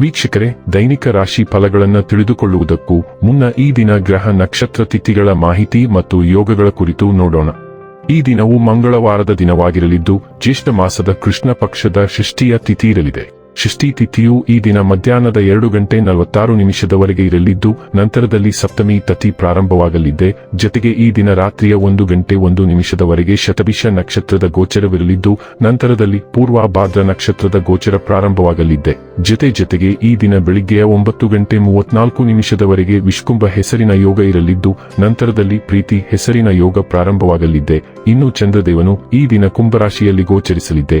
ವೀಕ್ಷಕರೇ, ದೈನಿಕ ರಾಶಿ ಫಲಗಳನ್ನು ತಿಳಿದುಕೊಳ್ಳುವುದಕ್ಕೂ ಮುನ್ನ ಈ ದಿನ ಗ್ರಹ ನಕ್ಷತ್ರ ತಿಥಿಗಳ ಮಾಹಿತಿ ಮತ್ತು ಯೋಗಗಳ ಕುರಿತು ನೋಡೋಣ. ಈ ದಿನವು ಮಂಗಳವಾರದ ದಿನವಾಗಿರಲಿದ್ದು, ಜ್ಯೇಷ್ಠ ಮಾಸದ ಕೃಷ್ಣ ಪಕ್ಷದ ಷಷ್ಠಿಯ ತಿಥಿ ಇರಲಿದೆ. ಷಷ್ಠಿ ತಿಥಿಯು ಈ ದಿನ ಮಧ್ಯಾಹ್ನದ ಎರಡು ಗಂಟೆ ನಲವತ್ತಾರು ನಿಮಿಷದವರೆಗೆ ಇರಲಿದ್ದು, ನಂತರದಲ್ಲಿ ಸಪ್ತಮಿ ತತಿ ಪ್ರಾರಂಭವಾಗಲಿದೆ. ಜೊತೆಗೆ ಈ ದಿನ ರಾತ್ರಿಯ ಒಂದು ಗಂಟೆ ಒಂದು ನಿಮಿಷದವರೆಗೆ ಶತಭಿಷ ನಕ್ಷತ್ರದ ಗೋಚರವಿರಲಿದ್ದು, ನಂತರದಲ್ಲಿ ಪೂರ್ವಾಭಾದ್ರ ನಕ್ಷತ್ರದ ಗೋಚರ ಪ್ರಾರಂಭವಾಗಲಿದೆ. ಜೊತೆ ಜೊತೆಗೆ ಈ ದಿನ ಬೆಳಿಗ್ಗೆಯ ಒಂಬತ್ತು ಗಂಟೆ ಮೂವತ್ನಾಲ್ಕು ನಿಮಿಷದವರೆಗೆ ವಿಷ್ಕುಂಭ ಹೆಸರಿನ ಯೋಗ ಇರಲಿದ್ದು, ನಂತರದಲ್ಲಿ ಪ್ರೀತಿ ಹೆಸರಿನ ಯೋಗ ಪ್ರಾರಂಭವಾಗಲಿದೆ. ಇನ್ನು ಚಂದ್ರದೇವನು ಈ ದಿನ ಕುಂಭರಾಶಿಯಲ್ಲಿ ಗೋಚರಿಸಲಿದೆ.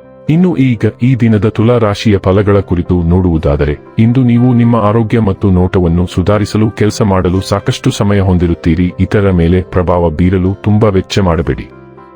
ಇನ್ನು ಈಗ ಈ ದಿನದ ತುಲಾ ರಾಶಿಯ ಫಲಗಳ ಕುರಿತು ನೋಡುವುದಾದರೆ, ಇಂದು ನೀವು ನಿಮ್ಮ ಆರೋಗ್ಯ ಮತ್ತು ನೋಟವನ್ನು ಸುಧಾರಿಸಲು ಕೆಲಸ ಮಾಡಲು ಸಾಕಷ್ಟು ಸಮಯ ಹೊಂದಿರುತ್ತೀರಿ. ಇತರ ಮೇಲೆ ಪ್ರಭಾವ ಬೀರಲು ತುಂಬಾ ವೆಚ್ಚ ಮಾಡಬೇಡಿ.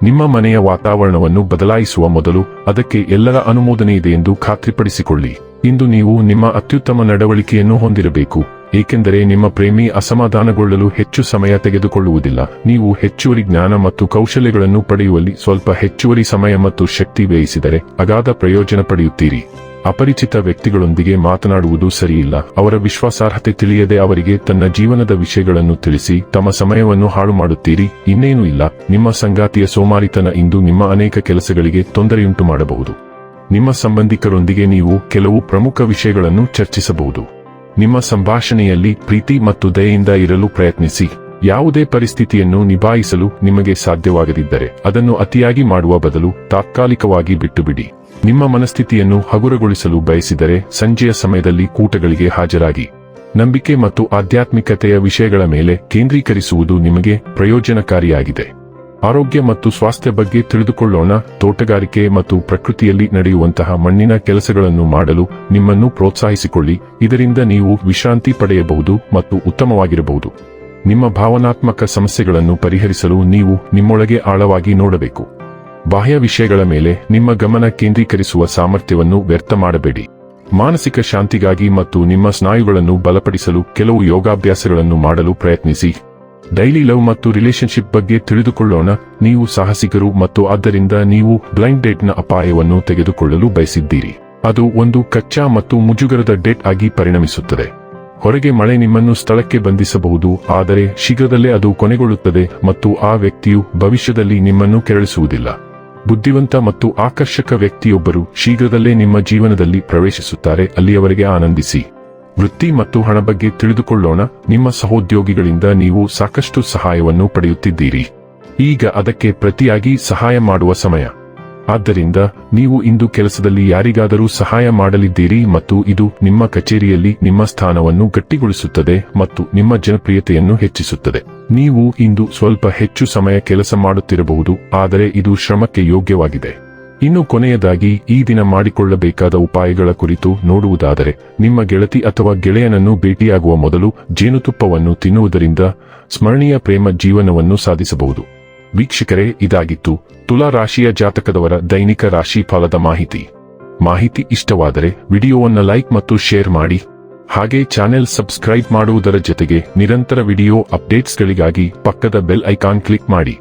ನಿಮ್ಮ ಮನೆಯ ವಾತಾವರಣವನ್ನು ಬದಲಾಯಿಸುವ ಮೊದಲು ಅದಕ್ಕೆ ಎಲ್ಲರ ಅನುಮೋದನೆ ಇದೆ ಎಂದು ಖಾತ್ರಿಪಡಿಸಿಕೊಳ್ಳಿ. ಇಂದು ನೀವು ನಿಮ್ಮ ಅತ್ಯುತ್ತಮ ನಡವಳಿಕೆಯನ್ನು ಹೊಂದಿರಬೇಕು. ಏಕೆಂದರೆ ನಿಮ್ಮ ಪ್ರೇಮಿ ಅಸಮಾಧಾನಗೊಳ್ಳಲು ಹೆಚ್ಚು ಸಮಯ ತೆಗೆದುಕೊಳ್ಳುವುದಿಲ್ಲ. ನೀವು ಹೆಚ್ಚುವರಿ ಜ್ಞಾನ ಮತ್ತು ಕೌಶಲ್ಯಗಳನ್ನು ಪಡೆಯುವಲ್ಲಿ ಸ್ವಲ್ಪ ಹೆಚ್ಚುವರಿ ಸಮಯ ಮತ್ತು ಶಕ್ತಿ ವ್ಯಯಿಸಿದರೆ ಅಗಾಧ ಪ್ರಯೋಜನ ಪಡೆಯುತ್ತೀರಿ. ಅಪರಿಚಿತ ವ್ಯಕ್ತಿಗಳೊಂದಿಗೆ ಮಾತನಾಡುವುದು ಸರಿಯಿಲ್ಲ. ಅವರ ವಿಶ್ವಾಸಾರ್ಹತೆ ತಿಳಿಯದೆ ಅವರಿಗೆ ತನ್ನ ಜೀವನದ ವಿಷಯಗಳನ್ನು ತಿಳಿಸಿ ತಮ್ಮ ಸಮಯವನ್ನು ಹಾಳು ಮಾಡುತ್ತೀರಿ. ಇನ್ನೇನೂ ಇಲ್ಲ. ನಿಮ್ಮ ಸಂಗಾತಿಯ ಸೋಮಾರಿತನ ಇಂದು ನಿಮ್ಮ ಅನೇಕ ಕೆಲಸಗಳಿಗೆ ತೊಂದರೆಯುಂಟು ಮಾಡಬಹುದು ನಿಮ್ಮ ಸಂಬಂಧಿಕರೊಂದಿಗೆ ನೀವು ಕೆಲವು ಪ್ರಮುಖ ವಿಷಯಗಳನ್ನು ಚರ್ಚಿಸಬಹುದು. ನಿಮ್ಮ ಸಂಭಾಷಣೆಯಲ್ಲಿ ಪ್ರೀತಿ ಮತ್ತು ದಯೆಯಿಂದ ಇರಲು ಪ್ರಯತ್ನಿಸಿ. ಯಾವುದೇ ಪರಿಸ್ಥಿತಿಯನ್ನು ನಿಭಾಯಿಸಲು ನಿಮಗೆ ಸಾಧ್ಯವಾಗದಿದ್ದರೆ ಅದನ್ನು ಅತಿಯಾಗಿ ಮಾಡುವ ಬದಲು ತಾತ್ಕಾಲಿಕವಾಗಿ ಬಿಟ್ಟುಬಿಡಿ. ನಿಮ್ಮ ಮನಸ್ಥಿತಿಯನ್ನು ಹಗುರಗೊಳಿಸಲು ಬಯಸಿದರೆ ಸಂಜೆಯ ಸಮಯದಲ್ಲಿ ಕೂಟಗಳಿಗೆ ಹಾಜರಾಗಿ. ನಂಬಿಕೆ ಮತ್ತು ಆಧ್ಯಾತ್ಮಿಕತೆಯ ವಿಷಯಗಳ ಮೇಲೆ ಕೇಂದ್ರೀಕರಿಸುವುದು ನಿಮಗೆ ಪ್ರಯೋಜನಕಾರಿಯಾಗಿದೆ. ಆರೋಗ್ಯ ಮತ್ತು ಸ್ವಾಸ್ಥ್ಯ ಬಗ್ಗೆ ತಿಳಿದುಕೊಳ್ಳೋಣ, ತೋಟಗಾರಿಕೆ ಮತ್ತು ಪ್ರಕೃತಿಯಲ್ಲಿ ನಡೆಯುವಂತಹ ಮಣ್ಣಿನ ಕೆಲಸಗಳನ್ನು ಮಾಡಲು ನಿಮ್ಮನ್ನು ಪ್ರೋತ್ಸಾಹಿಸಿಕೊಳ್ಳಿ, ಇದರಿಂದ ನೀವು ವಿಶ್ರಾಂತಿ ಪಡೆಯಬಹುದು ಮತ್ತು ಉತ್ತಮವಾಗಿರಬಹುದು. ನಿಮ್ಮ ಭಾವನಾತ್ಮಕ ಸಮಸ್ಯೆಗಳನ್ನು ಪರಿಹರಿಸಲು ನೀವು ನಿಮ್ಮೊಳಗೆ ಆಳವಾಗಿ ನೋಡಬೇಕು. ಬಾಹ್ಯ ವಿಷಯಗಳ ಮೇಲೆ ನಿಮ್ಮ ಗಮನ ಕೇಂದ್ರೀಕರಿಸುವ ಸಾಮರ್ಥ್ಯವನ್ನು ವ್ಯರ್ಥ ಮಾಡಬೇಡಿ. ಮಾನಸಿಕ ಶಾಂತಿಗಾಗಿ ಮತ್ತು ನಿಮ್ಮ ಸ್ನಾಯುಗಳನ್ನು ಬಲಪಡಿಸಲು ಕೆಲವು ಯೋಗಾಭ್ಯಾಸಗಳನ್ನು ಮಾಡಲು ಪ್ರಯತ್ನಿಸಿ. ಡೈಲಿ ಲವ್ ಮತ್ತು ರಿಲೇಶನ್ಶಿಪ್ ಬಗ್ಗೆ ತಿಳಿದುಕೊಳ್ಳೋಣ. ನೀವು ಸಾಹಸಿಗರು ಮತ್ತು ಆದ್ದರಿಂದ ನೀವು ಬ್ಲೈಂಡ್ ಡೇಟ್ನ ಅಪಾಯವನ್ನು ತೆಗೆದುಕೊಳ್ಳಲು ಬಯಸಿದ್ದೀರಿ. ಅದು ಒಂದು ಕಚ್ಚಾ ಮತ್ತು ಮುಜುಗರದ ಡೇಟ್ ಆಗಿ ಪರಿಣಮಿಸುತ್ತದೆ. ಹೊರಗೆ ಮಳೆ ನಿಮ್ಮನ್ನು ಸ್ಥಳಕ್ಕೆ ಬಂಧಿಸಬಹುದು, ಆದರೆ ಶೀಘ್ರದಲ್ಲೇ ಅದು ಕೊನೆಗೊಳ್ಳುತ್ತದೆ ಮತ್ತು ಆ ವ್ಯಕ್ತಿಯು ಭವಿಷ್ಯದಲ್ಲಿ ನಿಮ್ಮನ್ನು ಕೆರಳಿಸುವುದಿಲ್ಲ. ಬುದ್ಧಿವಂತ ಮತ್ತು ಆಕರ್ಷಕ ವ್ಯಕ್ತಿಯೊಬ್ಬರು ಶೀಘ್ರದಲ್ಲೇ ನಿಮ್ಮ ಜೀವನದಲ್ಲಿ ಪ್ರವೇಶಿಸುತ್ತಾರೆ, ಅಲ್ಲಿಯವರೆಗೆ ಆನಂದಿಸಿ. ವೃತ್ತಿ ಮತ್ತು ಹಣ ಬಗ್ಗೆ ತಿಳಿದುಕೊಳ್ಳೋಣ. ನಿಮ್ಮ ಸಹೋದ್ಯೋಗಿಗಳಿಂದ ನೀವು ಸಾಕಷ್ಟು ಸಹಾಯವನ್ನು ಪಡೆಯುತ್ತಿದ್ದೀರಿ. ಈಗ ಅದಕ್ಕೆ ಪ್ರತಿಯಾಗಿ ಸಹಾಯ ಮಾಡುವ ಸಮಯ. ಆದ್ದರಿಂದ ನೀವು ಇಂದು ಕೆಲಸದಲ್ಲಿ ಯಾರಿಗಾದರೂ ಸಹಾಯ ಮಾಡಲಿದ್ದೀರಿ ಮತ್ತು ಇದು ನಿಮ್ಮ ಕಚೇರಿಯಲ್ಲಿ ನಿಮ್ಮ ಸ್ಥಾನವನ್ನು ಗಟ್ಟಿಗೊಳಿಸುತ್ತದೆ ಮತ್ತು ನಿಮ್ಮ ಜನಪ್ರಿಯತೆಯನ್ನು ಹೆಚ್ಚಿಸುತ್ತದೆ. ನೀವು ಇಂದು ಸ್ವಲ್ಪ ಹೆಚ್ಚು ಸಮಯ ಕೆಲಸ ಮಾಡುತ್ತಿರಬಹುದು, ಆದರೆ ಇದು ಶ್ರಮಕ್ಕೆ ಯೋಗ್ಯವಾಗಿದೆ. ಇನ್ನು ಕೊನೆಯದಾಗಿ ಈ ದಿನ ಮಾಡಿಕೊಳ್ಳಬೇಕಾದ ಉಪಾಯಗಳ ಕುರಿತು ನೋಡುವುದಾದರೆ, ನಿಮ್ಮ ಗೆಳತಿ ಅಥವಾ ಗೆಳೆಯನನ್ನು ಭೇಟಿಯಾಗುವ ಮೊದಲು ಜೇನುತುಪ್ಪವನ್ನು ತಿನ್ನುವುದರಿಂದ ಸ್ಮರಣೀಯ ಪ್ರೇಮ ಜೀವನವನ್ನು ಸಾಧಿಸಬಹುದು. ವೀಕ್ಷಕರೇ, ಇದಾಗಿತ್ತು ತುಲಾ ರಾಶಿಯ ಜಾತಕದವರ ದೈನಿಕ ರಾಶಿ ಫಲದ ಮಾಹಿತಿ. ಮಾಹಿತಿ ಇಷ್ಟವಾದರೆ ವಿಡಿಯೋವನ್ನು ಲೈಕ್ ಮತ್ತು ಶೇರ್ ಮಾಡಿ. ಹಾಗೆ ಚಾನೆಲ್ ಸಬ್ಸ್ಕ್ರೈಬ್ ಮಾಡುವುದರ ಜೊತೆಗೆ ನಿರಂತರ ವಿಡಿಯೋ ಅಪ್ಡೇಟ್ಸ್ಗಳಿಗಾಗಿ ಪಕ್ಕದ ಬೆಲ್ ಐಕಾನ್ ಕ್ಲಿಕ್ ಮಾಡಿ.